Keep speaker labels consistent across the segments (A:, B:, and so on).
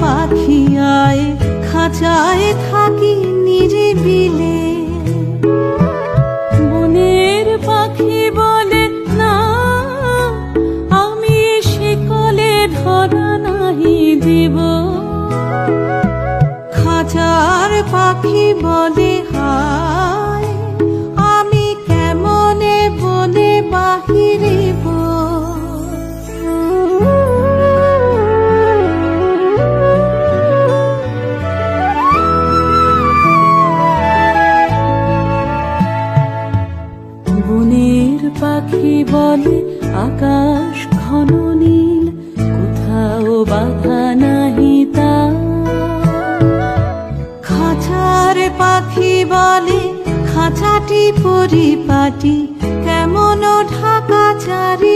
A: পাখি আয় খাঁচায় থাকি পাখি বলে না আমি শিকলে নাহি খাঁচার পাখি বলে পাখি বলে, আকাশ ঘন নীল, কোথাও বাধা নাহি তা খাঁচার পাখি বলে, খাঁচাটি পরিপাটি, কেমন ঢাকা চারিধার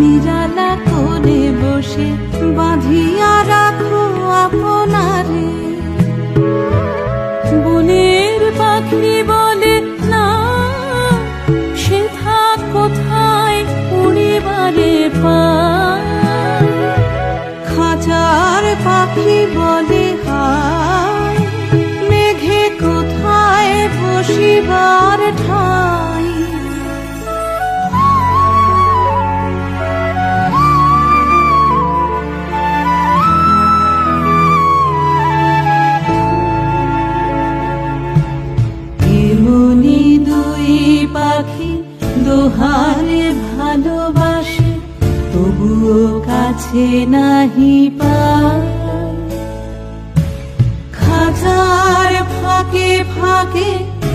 A: নিরালা করে বসে বাঁধিয়া রাখো আপনারে। বনের পাখি বলে, না সেথা কোথায় উড়িবারে পায় খাঁচার পাখি বলে পাখি দোহারে ভালোবাসে, তবুও কাছে নাহি পায়। খাঁচার ফাঁকে ফাঁকে,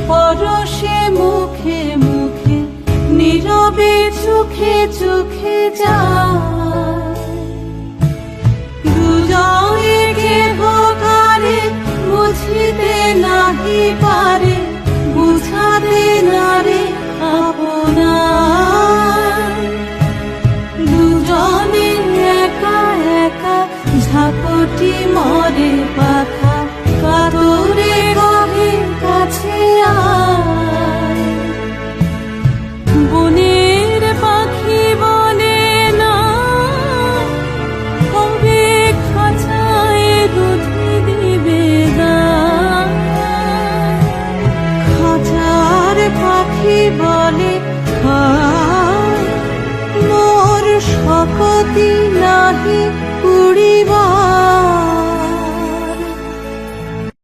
A: পরশে মুখে মুখে, নীরবে চোখে চোখে যায়। ঝাপটি মরে পাখা কাতরে গহে কাছে আয় বনের পাখি বলে না, কবে খাঁচায় রুধি দিবে? খাঁচার পাখি বলে হায়